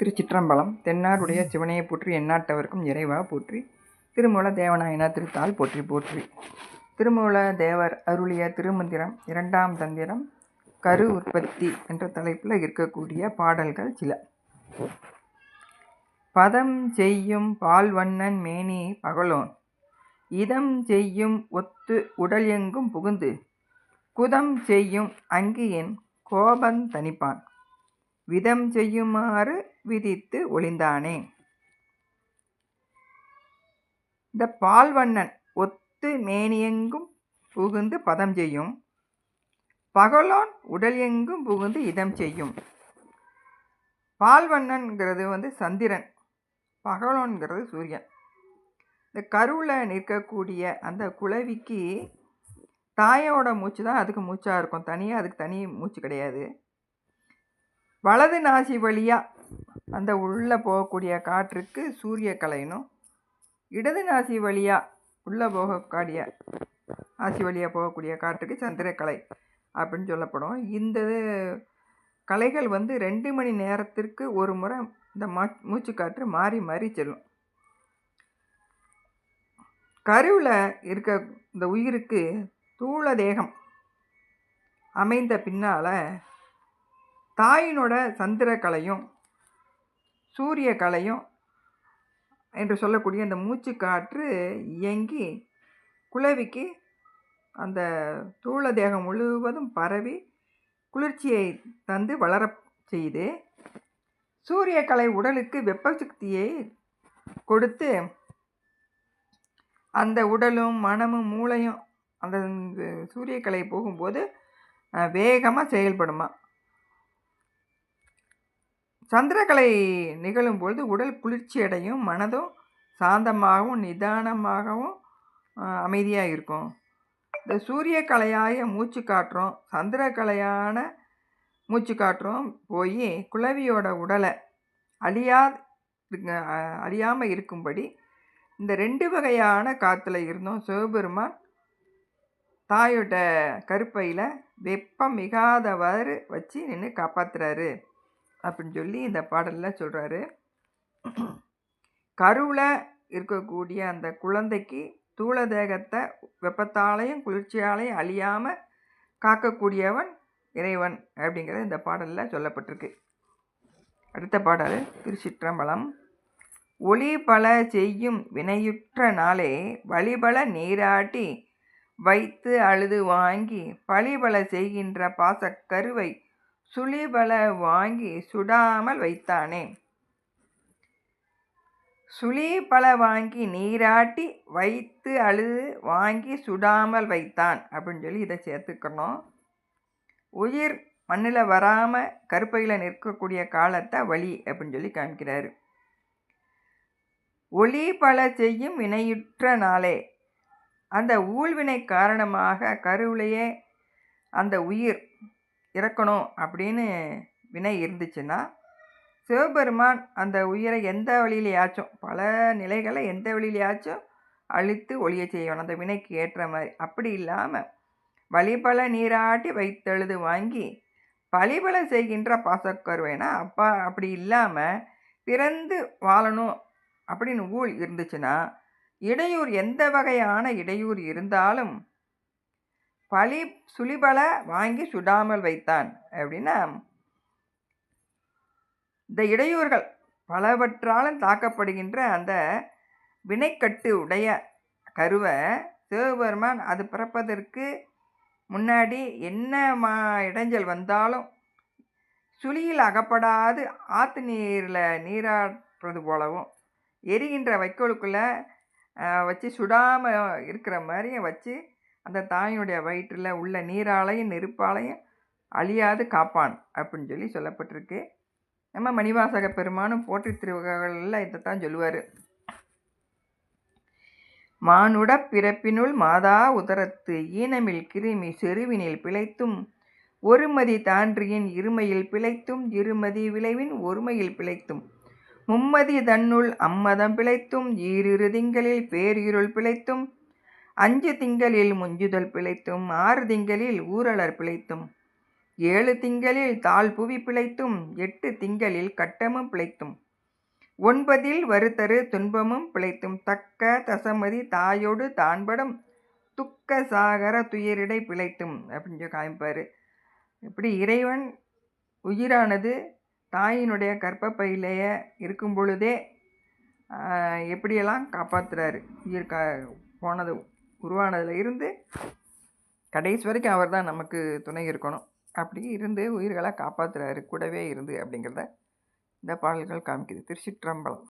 திருச்சிற்றம்பலம் தென்னாடுடைய சிவனையை போற்றி எந்நாட்டவர்க்கும் இறைவா போற்றி திருமூல தேவநாயனா திருத்தாள் போற்றி போற்றி. திருமூல தேவர் அருளிய திருமந்திரம் இரண்டாம் தந்திரம் கரு உற்பத்தி என்ற தலைப்பில் இருக்கக்கூடிய பாடல்கள் சில. பதம் செய்யும் பால்வண்ணன் மேனி பகலோன் இதம் செய்யும் ஒத்து உடல் எங்கும் புகுந்து குதம் செய்யும் அங்கியின் கோபம் தணிப்பான். விதம் செய்யுமாறு விதித்து ஒளிந்தானே. இந்த பால்வண்ணன் ஒத்து மேனியெங்கும் புகுந்து பதம் செய்யும். பகலோன் உடல் எங்கும் புகுந்து இதம் செய்யும். பால்வண்ணன்கிறது வந்து சந்திரன். பகலோன்கிறது சூரியன். இந்த கருவில் நிற்கக்கூடிய அந்த குளவிக்கு தாயோட மூச்சு தான் அதுக்கு மூச்சாக இருக்கும். தனியாக அதுக்கு தனி மூச்சு கிடையாது. வலது நாசி வழியாக அந்த உள்ளே போகக்கூடிய காற்றுக்கு சூரிய கலைனும் இடது நாசி வழியாக உள்ளே போகக்கூடிய நாசி வழியாக போகக்கூடிய காற்றுக்கு சந்திரக்கலை அப்படின்னு சொல்லப்படும். இந்த கலைகள் வந்து ரெண்டு மணி நேரத்திற்கு ஒரு முறை இந்த மா மூச்சு காற்று மாறி மாறி செல்லும். கருவில் இருக்க இந்த உயிருக்கு தூள தேகம் அமைந்த பின்னால் தாயினோட சந்திரக்கலையும் சூரிய கலையும் என்று சொல்லக்கூடிய அந்த மூச்சு காற்று இயங்கி குளவிக்கு அந்த தூள தேகம் முழுவதும் பரவி குளிர்ச்சியை தந்து வளர செய்து சூரியக்கலை உடலுக்கு வெப்ப சக்தியை கொடுத்து அந்த உடலும் மனமும் மூளையும் அந்த சூரியக்கலை போகும்போது வேகமாக செயல்படுமா. சந்திரகலை நிகழும் பொழுது உடல் குளிர்ச்சி அடையும் மனதும் சாந்தமாகவும் நிதானமாகவும் அமைதியாக இருக்கும். இந்த சூரிய கலையாய மூச்சு காற்றும் சந்திரக்கலையான மூச்சு காற்றும் போய் குளவியோட உடலை அழியா அழியாமல் இருக்கும்படி இந்த ரெண்டு வகையான காற்றுல இருந்தும். சிவபெருமான் தாயோட கருப்பையில் வெப்பம் மிகாதவாறு வச்சு நின்று காப்பாற்றுறாரு அப்படின்னு சொல்லி இந்த பாடலில் சொல்கிறாரு கருவில் இருக்கக்கூடிய அந்த குழந்தைக்கு தூள தேகத்தை வெப்பத்தாலையும் குளிர்ச்சியாலையும் அழியாமல் காக்கக்கூடியவன் இறைவன் அப்படிங்கிறது இந்த பாடலில் சொல்லப்பட்டிருக்கு. அடுத்த பாடல் திருச்சிற்றம்பலம். ஒளி பல செய்யும் வினையுற்ற நாளே வழிபல நீராட்டி வைத்து அழுது வாங்கி பழிபல செய்கின்ற பாசக்கருவை சுழிபல வாங்கி சுடாமல் வைத்தானே? சுழி பல வாங்கி நீராட்டி வைத்து அழுது வாங்கி சுடாமல் வைத்தான் அப்படின்னு சொல்லி இதை சேர்த்துக்கணும். உயிர் மண்ணில் வராமல் கருப்பையில் நிற்கக்கூடிய காலத்தை வழி அப்படின்னு சொல்லி காமிக்கிறார். ஒளி பல செய்யும் வினையுற்ற நாளே. அந்த ஊழ்வினை காரணமாக கருவிலேயே அந்த உயிர் இறக்கணும் அப்படின்னு வினை இருந்துச்சுன்னா சிவபெருமான் அந்த உயிரை எந்த வழியிலையாச்சும் பல நிலைகளை எந்த வழியிலையாச்சும் அழித்து ஒளிய செய்யணும். அந்த வினைக்கு ஏற்ற மாதிரி. அப்படி இல்லாமல் வழிபல நீராட்டி வைத்தெழுது வாங்கி பழிபல செய்கின்ற பாசக்கருவேனா அப்பா அப்படி இல்லாமல் பிறந்து வாழணும் அப்படின்னு ஊழ் இருந்துச்சுன்னா இடையூர் எந்த வகையான இடையூர் இருந்தாலும் பழி சுழிபல வாங்கி சுடாமல் வைத்தான். அப்படின்னா இந்த இடையூறுகள் பலவற்றாலும் தாக்கப்படுகின்ற அந்த வினைக்கட்டு உடைய கருவை சிவபெருமான் அது பிறப்பதற்கு முன்னாடி என்ன மா இடைஞ்சல் வந்தாலும் சுழியில் அகப்படாது ஆற்று நீரில் நீராடுறது போலவும் எரிகின்ற வைக்கோலுக்குள்ளே வச்சு சுடாமல் இருக்கிற மாதிரியும் வச்சு அந்த தாயினுடைய வயிற்றில் உள்ள நீராலையும் நெருப்பாலையும் அழியாது காப்பான் அப்படின்னு சொல்லி சொல்லப்பட்டிருக்கு. நம்ம மணிவாசக பெருமானும் போற்றி திருவகளில் இதைத்தான் சொல்லுவார். மானுட பிறப்பினுள் மாதா உதரத்து ஈனமில் கிருமி செருவினில் பிழைத்தும் ஒருமதி தான்றியின் இருமையில் பிழைத்தும் இருமதி விளைவின் ஒருமையில் பிழைத்தும் மும்மதி தன்னுள் அம்மதம் பிழைத்தும் ஈரிரு திங்களில் பேரிருள் பிழைத்தும் அஞ்சு திங்களில் முஞ்சுதல் பிழைத்தும் ஆறு திங்களில் ஊரலர் பிழைத்தும் ஏழு திங்களில் தாழ் புவி பிழைத்தும் எட்டு திங்களில் கட்டமும் பிழைத்தும். ஒன்பதில் வருத்தரு துன்பமும் பிழைத்தும். தக்க தசமதி தாயோடு தான்படும் துக்க சாகர துயரிடை பிழைத்தும். அப்படின்னு சொல்லி காமிப்பார். இப்படி இறைவன் உயிரானது தாயினுடைய கற்பப்பையிலேயே இருக்கும் பொழுதே எப்படியெல்லாம் காப்பாத்துறாரு? உயிர் கா போனது உருவானதில் இருந்து கடைசி வரைக்கும் அவர் தான் நமக்கு துணை இருக்கணும். அப்படி இருந்து உயிர்களை காப்பாற்றுறாரு கூடவே இருந்து அப்படிங்கிறத இந்த பாடல்கள் காமிக்குது. திருச்சிற்றம்பலம்.